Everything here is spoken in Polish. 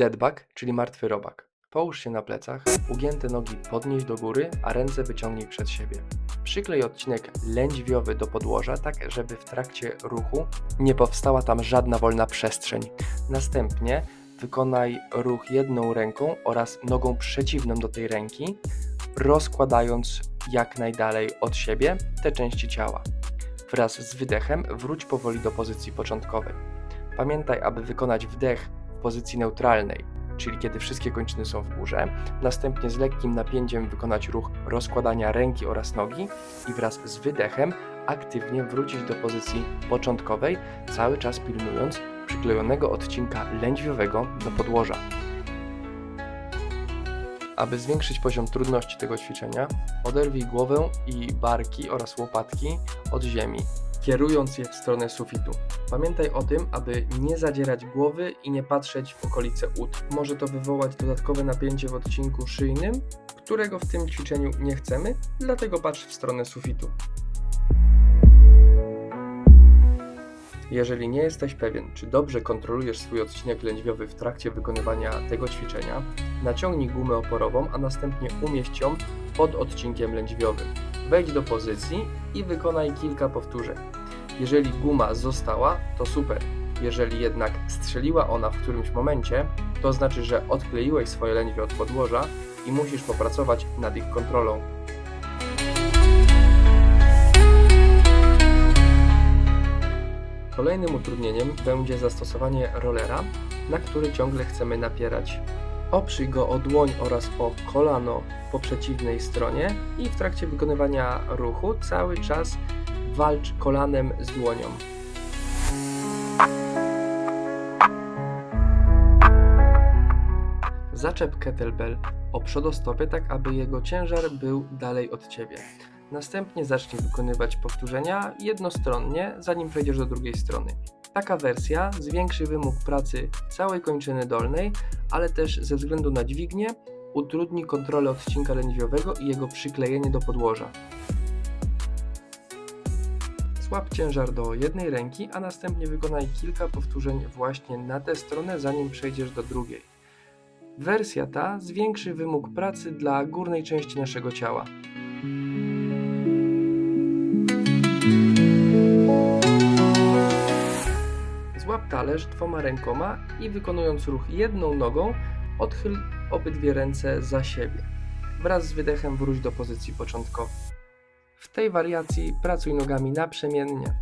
Deadbug, czyli martwy robak. Połóż się na plecach, ugięte nogi podnieś do góry, a ręce wyciągnij przed siebie. Przyklej odcinek lędźwiowy do podłoża, tak żeby w trakcie ruchu nie powstała tam żadna wolna przestrzeń. Następnie wykonaj ruch jedną ręką oraz nogą przeciwną do tej ręki, rozkładając jak najdalej od siebie te części ciała. Wraz z wydechem wróć powoli do pozycji początkowej. Pamiętaj, aby wykonać wdech pozycji neutralnej, czyli kiedy wszystkie kończyny są w górze, następnie z lekkim napięciem wykonać ruch rozkładania ręki oraz nogi i wraz z wydechem aktywnie wrócić do pozycji początkowej, cały czas pilnując przyklejonego odcinka lędźwiowego do podłoża. Aby zwiększyć poziom trudności tego ćwiczenia, oderwij głowę i barki oraz łopatki od ziemi, kierując je w stronę sufitu. Pamiętaj o tym, aby nie zadzierać głowy i nie patrzeć w okolice ud. Może to wywołać dodatkowe napięcie w odcinku szyjnym, którego w tym ćwiczeniu nie chcemy, dlatego patrz w stronę sufitu. Jeżeli nie jesteś pewien, czy dobrze kontrolujesz swój odcinek lędźwiowy w trakcie wykonywania tego ćwiczenia, naciągnij gumę oporową, a następnie umieść ją pod odcinkiem lędźwiowym. Wejdź do pozycji i wykonaj kilka powtórzeń. Jeżeli guma została, to super. Jeżeli jednak strzeliła ona w którymś momencie, to znaczy, że odkleiłeś swoje lędźwie od podłoża i musisz popracować nad ich kontrolą. Kolejnym utrudnieniem będzie zastosowanie rollera, na który ciągle chcemy napierać. Oprzyj go o dłoń oraz o kolano po przeciwnej stronie i w trakcie wykonywania ruchu cały czas walcz kolanem z dłonią. Zaczep kettlebell o przodostopie, tak aby jego ciężar był dalej od Ciebie. Następnie zacznij wykonywać powtórzenia jednostronnie, zanim przejdziesz do drugiej strony. Taka wersja zwiększy wymóg pracy całej kończyny dolnej, ale też ze względu na dźwignię utrudni kontrolę odcinka lędźwiowego i jego przyklejenie do podłoża. Złap ciężar do jednej ręki, a następnie wykonaj kilka powtórzeń właśnie na tę stronę, zanim przejdziesz do drugiej. Wersja ta zwiększy wymóg pracy dla górnej części naszego ciała. Złap talerz dwoma rękoma i wykonując ruch jedną nogą, odchyl obydwie ręce za siebie. Wraz z wydechem wróć do pozycji początkowej. W tej wariacji pracuj nogami naprzemiennie.